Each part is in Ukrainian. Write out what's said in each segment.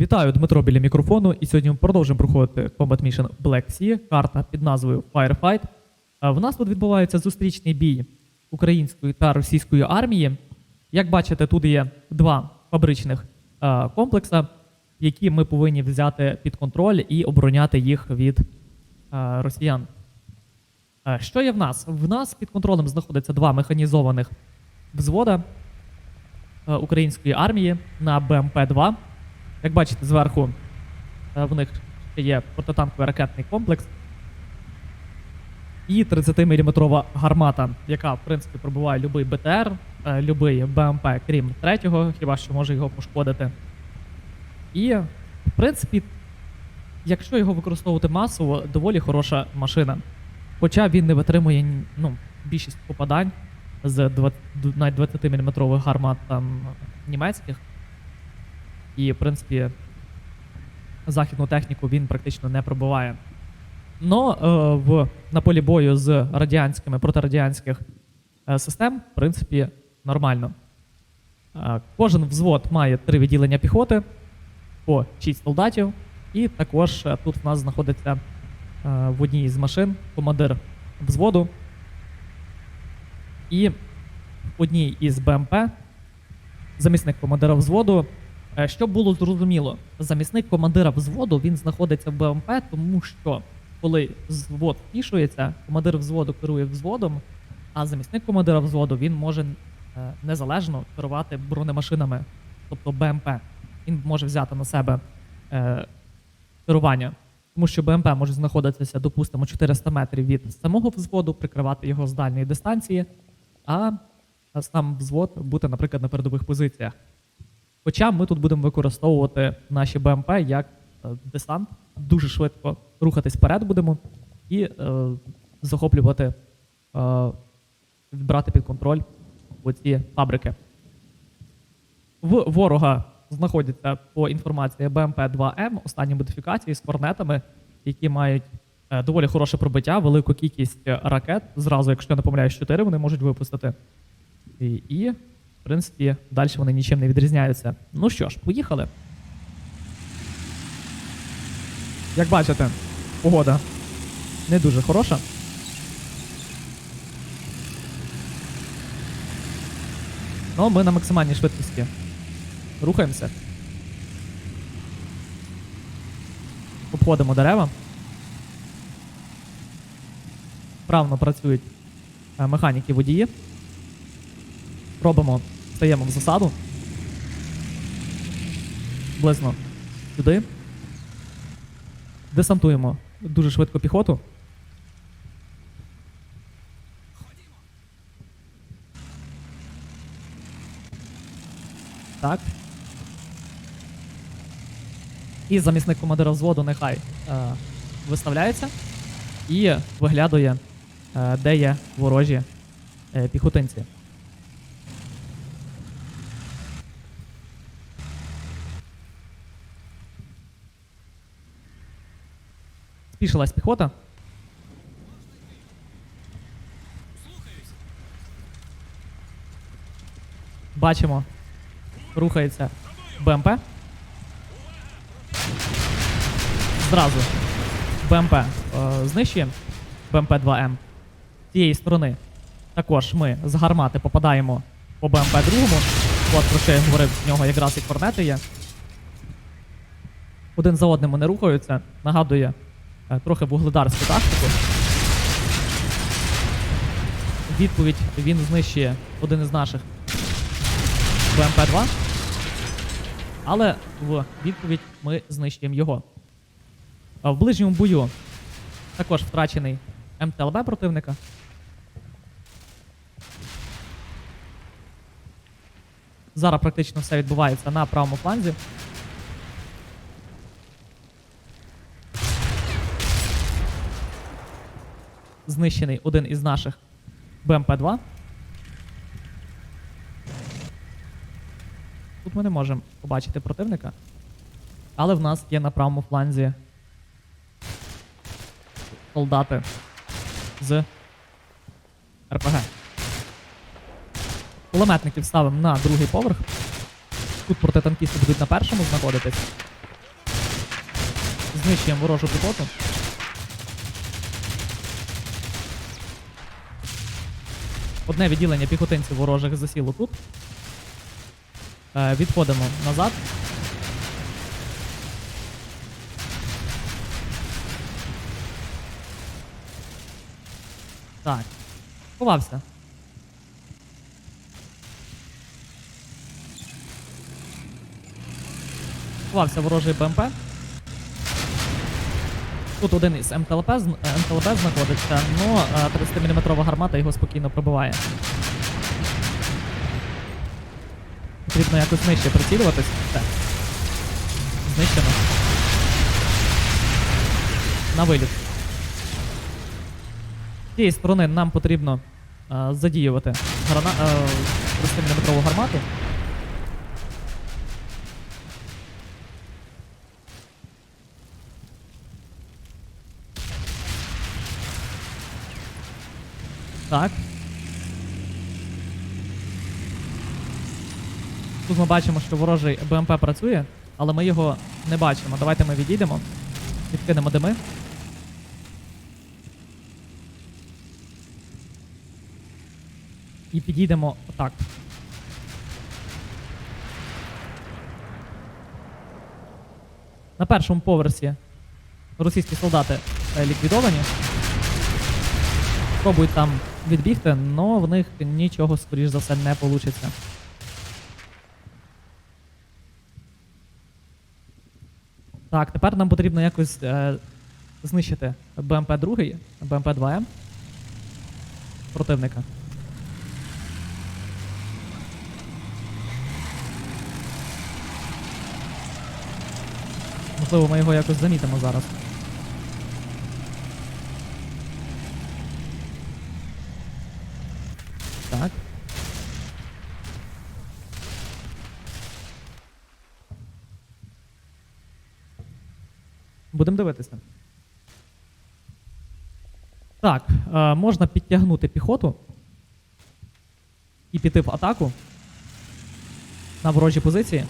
Вітаю, Дмитро біля мікрофону. І сьогодні ми продовжуємо проходити Combat Mission Black Sea, карта під назвою Firefight. Е, В нас тут відбувається зустрічний бій української та російської армії. Як бачите, тут є два фабричних е, комплекса, які ми повинні взяти під контроль і обороняти їх від е, росіян. Що є в нас? В нас під контролем знаходиться два механізованих взвода української армії на БМП-2. Як бачите, зверху е, в них є протитанковий ракетний комплекс і 30-мм гармата, яка, в принципі, пробиває будь-який БТР, е, будь-який БМП, крім третього, хіба що може його пошкодити. І, в принципі, якщо його використовувати масово, доволі хороша машина. Хоча він не витримує ну, більшість попадань з 20, навіть 20-мм гармат там, німецьких. І, в принципі, західну техніку він практично не пробиває. Но е, в, на полі бою з радянськими протирадянських е, систем, в принципі, нормально. Е, кожен взвод має три відділення піхоти по 6 солдатів. І також е, тут в нас знаходиться е, в одній з машин командир взводу. І в одній із БМП замісник командира взводу. Е, Щоб було зрозуміло, замісник командира взводу він знаходиться в БМП, тому що коли взвод впішується, командир взводу керує взводом, а замісник командира взводу він може е, незалежно керувати бронемашинами, тобто БМП. Він може взяти на себе е, керування, тому що БМП може знаходитися, допустимо, 400 метрів від самого взводу, прикривати його з дальньої дистанції, а сам взвод бути, наприклад, на передових позиціях. Хоча ми тут будемо використовувати наші БМП як е, десант, дуже швидко рухатись вперед будемо і е, захоплювати, е, брати під контроль оці фабрики. В ворога знаходяться по інформації БМП-2М, останні модифікації з корнетами, які мають е, доволі хороше пробиття, велику кількість е, ракет. Зразу, якщо не помиляюсь, 4 вони можуть випустити. І, і в принципі, далі вони нічим не відрізняються. Ну що ж, поїхали. Як бачите, погода не дуже хороша. Ну, ми на максимальній швидкості рухаємося. Обходимо дерева. Вправно працюють е, механіки водії. Робимо, стаємо в засаду. Близько сюди. Десантуємо дуже швидко піхоту. Так. І замісник командира взводу нехай е, виставляється і виглядує, е, де є ворожі е, піхотинці. Спішилась піхота. Бачимо. Рухається БМП. Зразу. БМП е, знищуємо. БМП-2М. З цієї сторони. Також ми з гармати попадаємо по БМП другому. От про що я говорив, в нього якраз і корнети є. Один за одним вони рухаються. Нагадує трохи вугледарську тактику. Відповідь він знищує один із наших БМП-2. Але в відповідь ми знищуємо його. В ближньому бою також втрачений МТЛБ противника. Зараз практично все відбувається на правому фланзі. Знищений один із наших БМП-2. Тут ми не можемо побачити противника. Але в нас є на правому фланзі солдати з РПГ. Кулеметників ставимо на другий поверх. Тут протитанкісти будуть на першому знаходитись. Знищуємо ворожу піхоту. Одне відділення піхотинців ворожих засіло тут. Е, відходимо назад. Так. Ховався. Ховався ворожий БМП. Тут один із МТЛП, зн- е, знаходиться, але 30-мм гармата його спокійно пробиває. Потрібно якось нижче прицілюватись. Так. Знищено. На виліт. З цієї сторони нам потрібно е, задіювати грана... е, 30-мм гармату. Так. Тут ми бачимо, що ворожий БМП працює, але ми його не бачимо. Давайте ми відійдемо. Відкинемо дими. І підійдемо отак. На першому поверсі російські солдати е, ліквідовані. Пробують там відбігти, але в них нічого, скоріш за все, не вийде. Так, тепер нам потрібно якось е, знищити БМП-2, БМП-2М противника. Можливо, ми його якось замітимо зараз. Так. Будемо дивитися. Так, е, можна підтягнути піхоту і піти в атаку на ворожі позиції.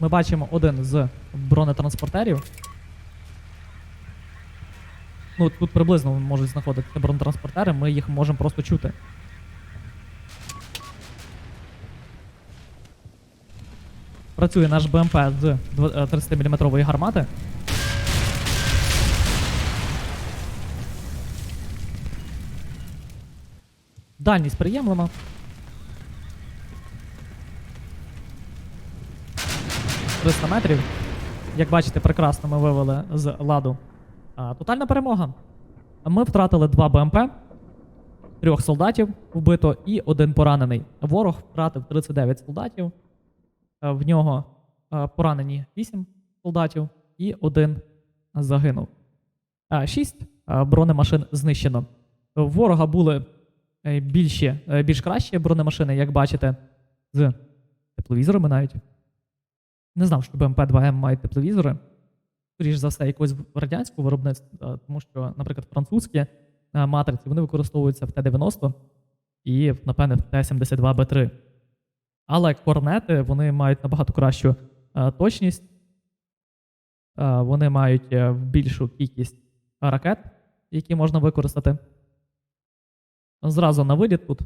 Ми бачимо один з бронетранспортерів. Ну, тут приблизно можуть знаходитися бронетранспортери, ми їх можемо просто чути. Працює наш БМП з 30-мм гармати. Дальність приємлема. – 300 метрів. Як бачите, прекрасно ми вивели з ладу. А, тотальна перемога. Ми втратили два БМП, трьох солдатів вбито і один поранений. Ворог втратив 39 солдатів. Е, В нього е, поранені 8 солдатів і один загинув. А, Шість е, бронемашин знищено. У ворога були е, більші, е, більш кращі бронемашини, як бачите, з тепловізорами навіть. Не знав, що БМП-2М мають тепловізори. Скоріш за все, якогось радянського виробництва, е, тому що, наприклад, французькі е, матриці вони використовуються в Т-90 і, напевне, в Т-72Б3. Але корнети вони мають набагато кращу е, точність, вони мають більшу кількість ракет, які можна використати. Зразу на виліт тут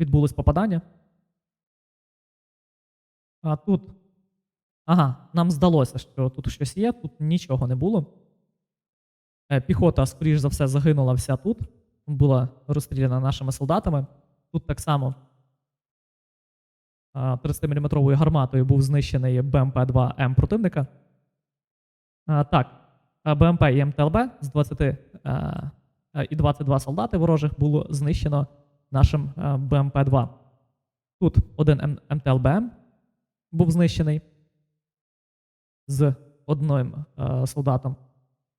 відбулось попадання. А тут. Ага, нам здалося, що тут щось є, тут нічого не було. Е, Піхота, скоріш за все, загинула вся тут. Була розстріляна нашими солдатами. Тут так само 30-мм гарматою був знищений БМП-2М противника. Так, БМП і МТЛБ з 20 е, е, і 22 солдати ворожих було знищено нашим е, БМП-2. Тут один М- МТЛБМ був знищений з одним е, солдатом.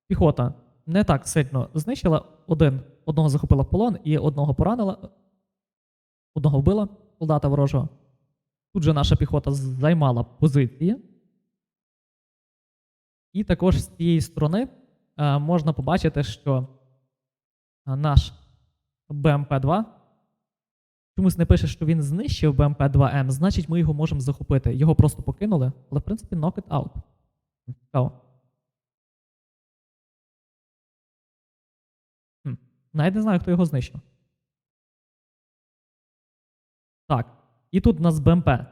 Піхота не так сильно знищила. Один, одного захопила в полон і одного поранила, одного вбила солдата ворожого. Тут же наша піхота займала позиції. І також з цієї сторони е, можна побачити, що е, наш БМП-2 чомусь не пише, що він знищив БМП-2М, значить ми його можемо захопити. Його просто покинули, але в принципі knock it out. Цікаво. Навіть не знаю, хто його знищив. Так. І тут у нас БМП. Е,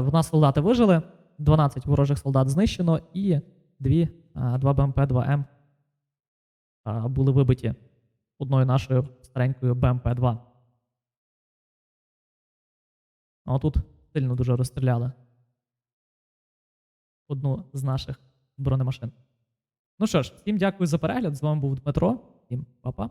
в нас солдати вижили, 12 ворожих солдат знищено, і 2, е, 2 БМП 2М е, були вибиті одною нашою старенькою БМП-2. А отут сильно дуже розстріляли одну з наших бронемашин. Ну що ж, всім дякую за перегляд. З вами був Дмитро. Всім па-па.